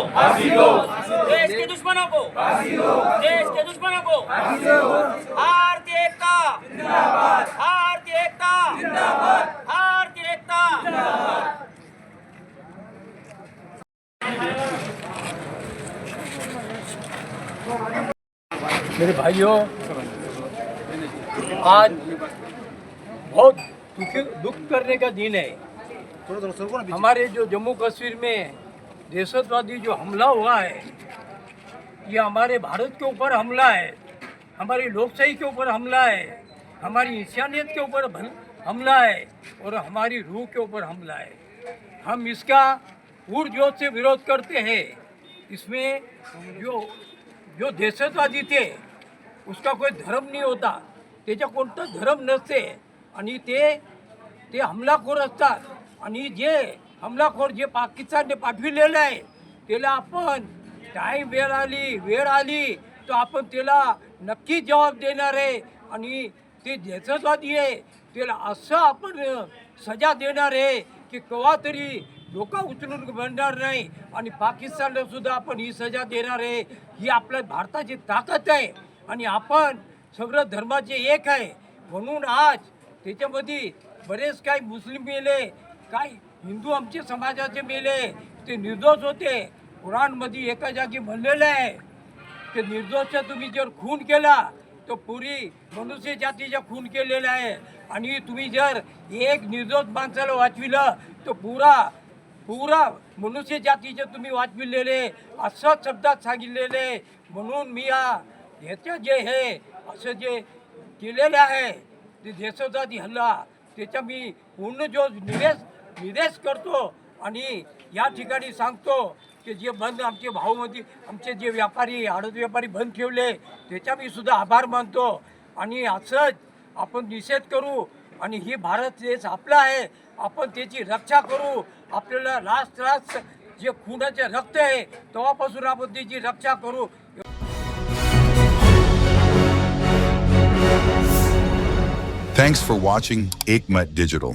को देश के दुश्मनों को. देश के दुश्मनों को. भारतीय एकता. भारतीय एकता. भारतीय एकता. मेरे भाइयों आज बहुत दुख दुख करने का दिन है। हमारे जो जम्मू कश्मीर में दहशतवादी जो हमला हुआ है ये हमारे भारत के ऊपर हमला है हमारी लोकशाही के ऊपर हमला है हमारी इंसानियत के ऊपर हमला है और हमारी रूह के ऊपर हमला है। हम इसका पुरजोत से विरोध करते हैं। इसमें जो जो दहशतवादी थे उसका कोई धर्म नाही होता। त्याच्या कोणता धर्म नसते आणि ते ते हमलाखोर असतात आणि जे हमलाखोर जे पाकिस्तानने पाठविलेलं आहे त्याला आपण टाईम वेळ आली वेळ आली तर आपण त्याला नक्की जबाब देणार आहे. आणि ते दहशतवादी आहे त्याला असं आपण सजा देणार आहे की केव्हा तरी डोका उचलून बनणार नाही. आणि पाकिस्तानला सुद्धा आपण ही सजा देणार आहे. ही आपल्या भारताची ताकद आहे. आणि आपण सगळं धर्माचे एक आहे. म्हणून आज त्याच्यामध्ये बरेच काही मुस्लिम मेले काही हिंदू आमचे समाजाचे मेले ते निर्दोष होते. कुराणमध्ये एका जागी म्हणलेलं आहे ते निर्दोष तुम्ही जर खून केला तर पुरी मनुष्य जातीचा खून केलेला आहे. आणि तुम्ही जर एक निर्दोष माणसाला वाचविलं तर पुरा पुरा मनुष्य जातीचे तुम्ही वाचविलेले असं शब्दात सांगितलेले. म्हणून मी या ह्याचं जे हे असं जे केलेलं आहे ते देशोजाती हल्ला त्याचा मी पूर्ण जो निवेश निदेश करतो आणि या ठिकाणी सांगतो की जे बंद आमचे भाऊमध्ये आमचे जे व्यापारी आडत व्यापारी बंद ठेवले त्याचा मी सुद्धा आभार मानतो. आणि असंच आपण निषेध करू आणि ही भारत देश आपला आहे आपण त्याची रक्षा करू. आपल्याला लास्ट लास्ट जे खुनाचे रक्त आहे तेव्हापासून आपण त्याची रक्षा करू. Thanks for watching Aikmat Digital.